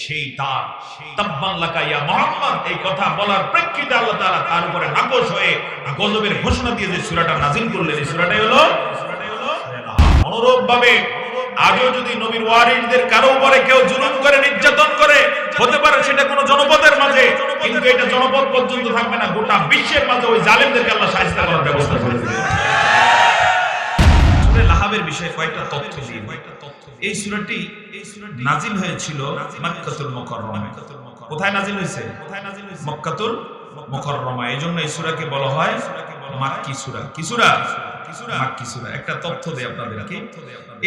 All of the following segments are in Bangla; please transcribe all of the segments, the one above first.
সেই তার তাব্বান লাকা ইয়া মুহাম্মদ এই কথা বলার প্রেক্ষিতে আল্লাহ তাআলা তার উপরে নাকশ হয়ে গজবের ঘোষণা দিয়ে যে সূরাটা নাজিল করলেন, এই সূরাটাই হলো যদি নবীর ওয়ারিসদের কারও উপরে কেউ জুলুম করে, নির্যাতন করে, হতে পারে সেটা কোনো জনপদের মাঝে, কিন্তু এটা জনপদ পর্যন্ত থাকবে না, গোটা বিশ্বের মাঝে ওই জালেমদেরকে আল্লাহ সাহায্য করার ব্যবস্থা করে লাহাবের বিষয়ে কয়েকটা তথ্য দিয়ে এই সূরাটি নাজিল হয়েছিল মক্কাতুল মুকাররমা। কোথায় নাজিল হয়েছে? কোথায় নাজিল হয়েছে মক্কাতুল মুকাররমা। এজন্য এই সূরাকে বলা হয় মাক্কি সূরা। কি সূরা? মাক্কি সূরা। একটা তথ্য দেই আপনাদেরকে।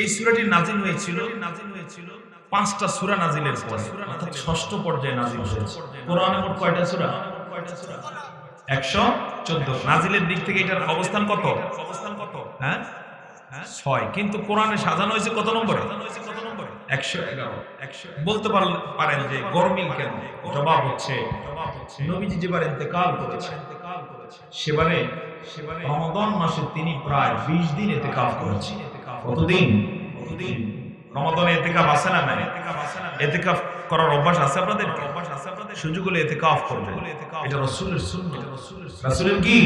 এই সূরাটি নাজিল হয়েছিল নাজিল হয়েছিল পাঁচটা সূরা নাজিলের পরে। অর্থাৎ ষষ্ঠ পর্যায়ে নাজিল হয়েছে। কোরআনে মোট কয়টা সূরা? একশো চোদ্দ। নাজিলের দিক থেকে এটার অবস্থান কত অবস্থান কত? হ্যাঁ? ছয়। কিন্তু কোরআনে সাজানো হয়েছে কত নম্বরে? একশো এগারো। একশো বলতে পারেন যে গরমিল কেন? জবাব হচ্ছে নবীজি যেবার ইন্তেকাল করেছে সেবারে সেবারে রমাদান মাসে তিনি প্রায় বিশ দিন এতেকাফ করেছেন। কতদিন কতদিন রমাদানে এতেকাফ আছে না নাই? এতেকাফ করার অভ্যাস আছে আপনাদের? অভ্যাস আছে আপনাদের? সুযোগ হলে এতেকাফ করবে এটা রসুলের সুন্নাহ। রাসূলের কি?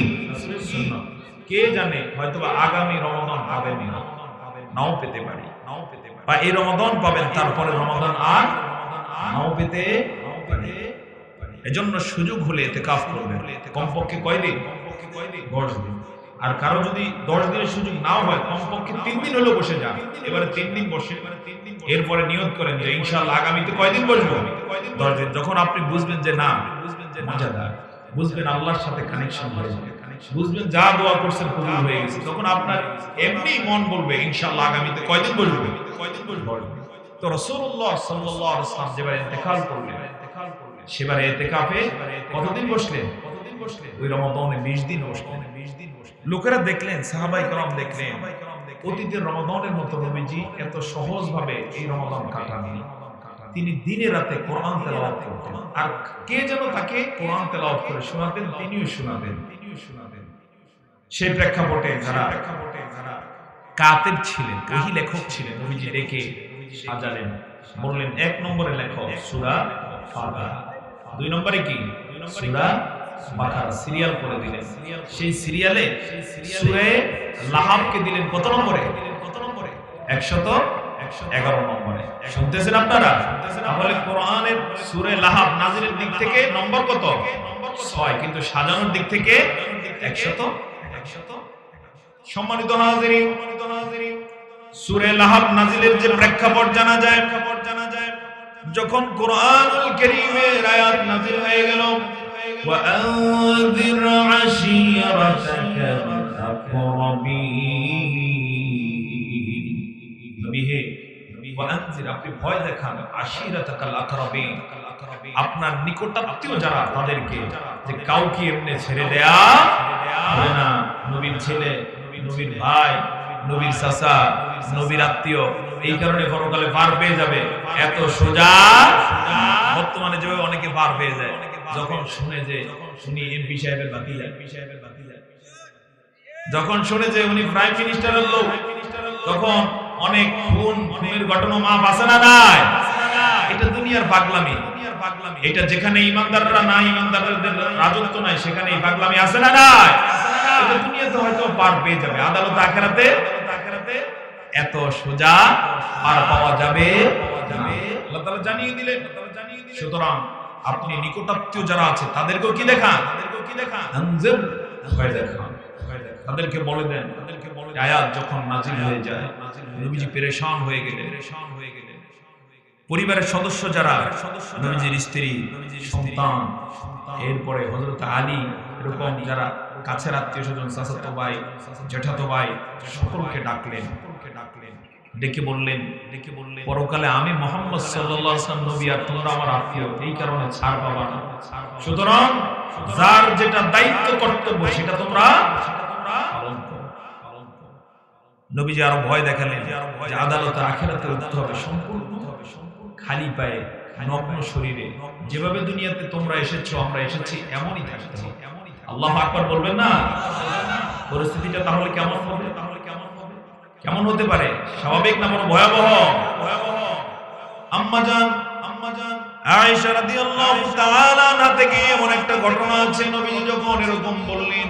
সুন্নাহ। কে জানে? হয়তোবা আগামী রমাদান পাবেন নাও পেতে পারি। নাও পেতে বা এই রমাদান পাবেন, তারপরে রমাদান আর নাও পেতে এজন্য সুযোগ হলে এতে কাফ করবে কমপক্ষে কয়দিন? কমপক্ষে কয়দিন দশ দিন। আর কারও যদি দশ দিনের সুযোগ নাও হয়, কমপক্ষে তিন দিন হলেও বসে যান। এবারে তিন দিন বসে। এরপরে নিয়ত করেন যে ইনশাআল্লাহ আগামীতে কয়দিন বসবো? দশ দিন। যখন আপনি বুঝবেন যে না বুঝবেন যে মজাদার, বুঝবেন আল্লাহর সাথে কানেকশন হয়ে যাবে। বুঝবেন যা দোয়া করছেন কবুল হয়ে গেছে তখন আপনার এমনি মন বলবে ইনশাআল্লাহ আগামীতে কয়দিন বসবো কয়দিন বসবো তো রাসূলুল্লাহ সাল্লাল্লাহু আলাইহি ওয়াসাল্লাম যেবার ইন্তেকাল করলেন সেবারে এতেকাফে কতদিন বসলেন কতদিন বসলেন ওই রমাদানে 20 দিন বসলেন 20 দিন বসলেন লোকেরা দেখলেন সাহাবাই کرام দেখলেন অতীতের রমাদানের মতো নবীজি এত সহজভাবে এই রমাদান কাটাননি তিনি দিনে রাতে কোরআন তেলাওয়াত করতেন আর কে যেন তাকে কোরআন তেলাওয়াত করে শোনাতেন তিনিও শোনাতেন তিনিও শোনাতেন সেই প্রেক্ষাপটে যারা প্রেক্ষাপটে যারা কাতেব ছিলেন, ওহি লেখক ছিলেন নবীজি ডেকে সাজালেন, বললেন, এক নম্বরে লেখক সূরা ফাতিহা দুই নম্বরে কি? সূরা বাকারা, সিরিয়াল করে দিলেন। সেই সিরিয়ালে সূরা লাহাবকে দিলেন কত নম্বরে? কত নম্বরে 111 নম্বরে। শুনতেছেন আপনারা? তাহলে কোরআনের সূরা লাহাব নাজিলের দিক থেকে নম্বর কত? 6 কিন্তু সাজানোর দিক থেকে 100 100 সম্মানিত হাজিরিন সম্মানিত হাজিরিন সূরা লাহাব নাজিলের যে প্রেক্ষাপট জানা যায় প্রেক্ষাপট জানা যায় যখন কোরআনুল কারীমের আয়াত নাজিল হয়ে গেল وأنذر عشيرتك الأقربين নবী হে وأنذر আপনি ভয় দেখান আশিরাতাকাল আকরাবিন আপনার নিকটাত্মীয় যারা তাদেরকে যে কাউকে এমনি ছেড়ে দেয়া না। নবীর ছেলে, নবীর ভাই, নবীর চাচা, নবীর আত্মীয়, এই কারণে পরকালে পার পেয়ে যাবে। এত সোজা। বর্তমানে যেভাবে অনেকে পার পেয়ে যায়, যখন শুনে যে উনি এমপি সাহেবের সাহেবের বাতিজা যখন শুনে যে উনি প্রাইম মিনিস্টারের লোক, তখন অনেক খুন, খুনের ঘটনা মা বাসে না নাই এটা দুনিয়ার পাগলামি। এটা যেখানে ইমানদাররা ইমানদারদের রাজত্ব নাই, সেখানে পাগলামি আছে না নাই? সুতরাং আপনি নিকটাত্মীয় যারা আছে, তাদেরকেও কি দেখান? তাদেরকেও কি তাদেরকে বলে দেন যখন নাজিল হয়ে যায়, নবীজি হয়ে গেলেন। পরিবারের সদস্য যারা নবীজির স্ত্রী সন্তান এরপরে হযরত আলী এরকম যারা কাছের আত্মীয় স্বজন চাচাতো ভাই জেঠাতো ভাই সকলকে ডাকলেন। ডেকে বললেন ডেকে বললেন পরকালে আমি মোহাম্মদ সাল্লাল্লাহু আলাইহি নবী আর তোমরা আমার আত্মীয় এই কারণে ছাড় পাবা না। সুতরাং যার যেটা দায়িত্ব কর্তব্য সেটা তোমরা পালন করো। নবীজি আরও ভয় দেখালেন যে আদালতে আখেরাতে উঠতে হবে সম্পূর্ণ খালি পায়ে নগ্ন শরীরে। যেভাবে দুনিয়াতে তোমরা এসেছ আমরা এসেছি এমনই থাকতে হবে। আল্লাহ আকবার বলবেন না? পরিস্থিতিটা তাহলে কেমন হবে? তাহলে কেমন হবে কেমন হতে পারে? স্বাভাবিক না বড় ভয়াবহ? ভয়াবহ আম্মাজান আম্মাজান আয়েশা রাদিয়াল্লাহু তাআলা আনহা থেকে এমন একটা ঘটনা আছে নবীজি যখন এরকম বললেন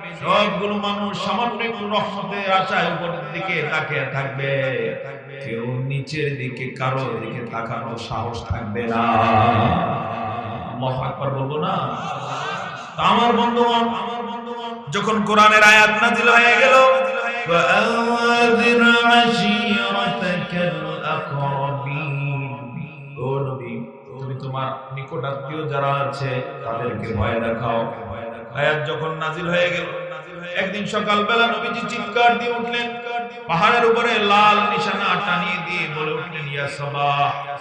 সবগুলো মানুষ সামান্য একটু রহমতের আশায় উপরের দিকে তাকিয়ে থাকবে কেউ নিচের দিকে কারো দিকে তাকানোর সাহস থাকবে না আল্লাহু আকবার বলবো না তা আমার বন্ধুগণ আমার বন্ধুগণ যখন কোরআনের আয়াত নাযিল হয়ে গেল وأنذر عشيرتك الأقربين ও নবী তুমি তোমার নিকট আত্মীয় যারা আছে তাদেরকে ভয় দেখাও আয়াত যখন নাজিল হয়ে গেল একদিন সকালবেলা নবীজি চিৎকার দিয়ে উঠলেন। পাহাড়ের উপরে লাল নিশানা টানিয়ে দিয়ে বলে উঠলেন, ইয়া সবা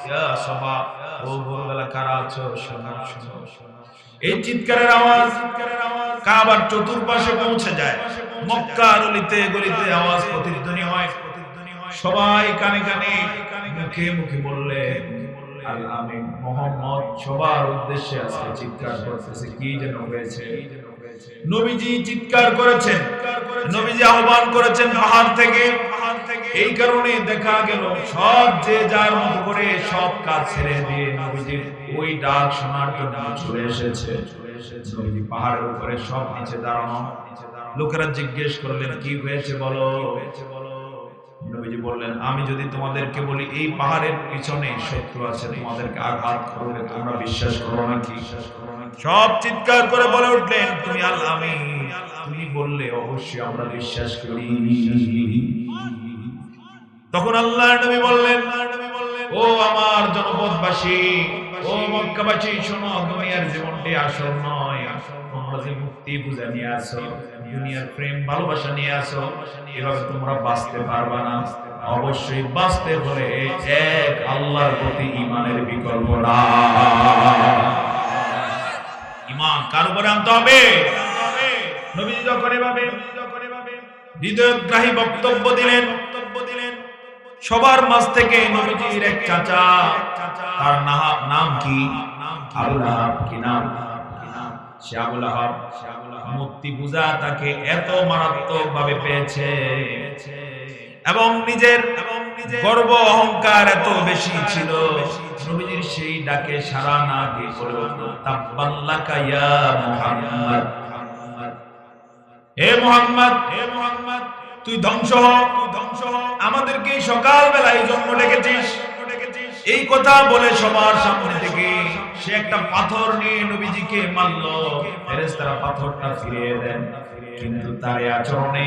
ইয়া সবা, ও ভোরবেলা কারা আছো? শোনো শোনো এই চিৎকারের আওয়াজ কাবার চতুর্পাশে পৌঁছে যায়। মক্কার অলিতে গলিতে আওয়াজ প্রতিধ্বনি হয়। সবাই কানে কানে, মুখে মুখে বললে আর আমি মোহাম্মদ সবার উদ্দেশ্যে আজকে চিৎকার করতেছে, কি যেন হয়েছে? নবীজি চিৎকার করেছেন। নবীজি আহ্বান করেছেন পাহাড় থেকে। এই কারণে দেখা গেল, সব যে যার মতো করে সব কাজ ছেড়ে দিয়ে নবীজির ওই ডাক শোনার জন্য চলে এসেছে। নবীজি পাহাড়ের উপরে সব নিচে দাঁড়ানো। লোকেরা জিজ্ঞেস করলেন, কি হয়েছে বলো? নবীজি বললেন, আমি যদি তোমাদেরকে বলি, এই পাহাড়ের পিছনে শত্রু আছে, তোমাদেরকে আঘাত করবে, তোমরা বিশ্বাস করো নাকি? সব চিৎকার করে বলে উঠলেন, তুমি তুমি বললে, অবশ্যই আমরা বিশ্বাস করি। তখন আল্লাহ নবী বললেন, ও আমার জনপদবাসী, ও মক্কাবাসী, শোনো, দুনিয়ার জীবনটি আসল নয়। তোমরা যে মুক্তি বুঝা নিয়ে আসো দুনিয়ার প্রেম, ভালোবাসা নিয়ে আসো এভাবে তোমরা বাঁচতে পারবা না। অবশ্যই বাঁচতে হলে এক আল্লাহর প্রতি ইমানের বিকল্প না কার উপরে আনতে হবে? হৃদয়গ্রাহী বক্তব্য দিলেন বক্তব্য দিলেন, সবার মাঝ থেকে নবীজির এক চাচা, তার নাম- কি? আবুল আহাব। কি নাম? আহাব। পূজা তাকে এত মারাত্মক ভাবে পেয়েছে। এবং নিজের গর্ব অহংকার এত বেশি ছিল। নবীজির সেই ডাকে সারা না দিয়ে বলে উঠল তাব্বাল্লাকা ইয়া মুহাম্মদ। হে মোহাম্মদ হে মোহাম্মদ তুই ধ্বংস হ। তুই ধ্বংস হ আমাদেরকে সকাল বেলায় জন্ম ডেকেছিস। এই কথা বলে সবার সামনে থেকে সে একটা পাথর নিয়ে নবীজিকে মারল। ফেরেশতারা পাথরটা ফিরিয়ে দেন কিন্তু তার আচরণে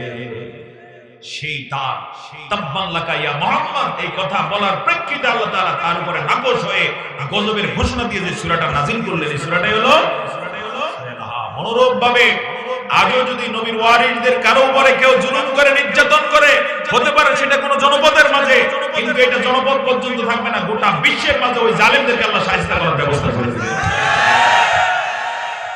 সেই দান তাব্বাল্লাকাইয়া মোহাম্মদ, এই কথা বলার প্রেক্ষিতে আল্লাহ তাআলা তার উপরে নাকচ হয়ে গজবের ঘোষণা দিয়ে যে সূরাটা নাযিল করলেন, এই সূরাটাই হলো মনোরোগ ভাবে আগেও যদি নবীর ওয়ারিসদের কারও উপরে কেউ জুলুম করে, নির্যাতন করে, হতে পারে সেটা কোনো জনপদের মাঝে, কিন্তু এটা জনপদ পর্যন্ত থাকবে না, গোটা বিশ্বের মাঝে ওই জালেমদেরকে আল্লাহ সাহায্য করার ব্যবস্থা করে দিবে।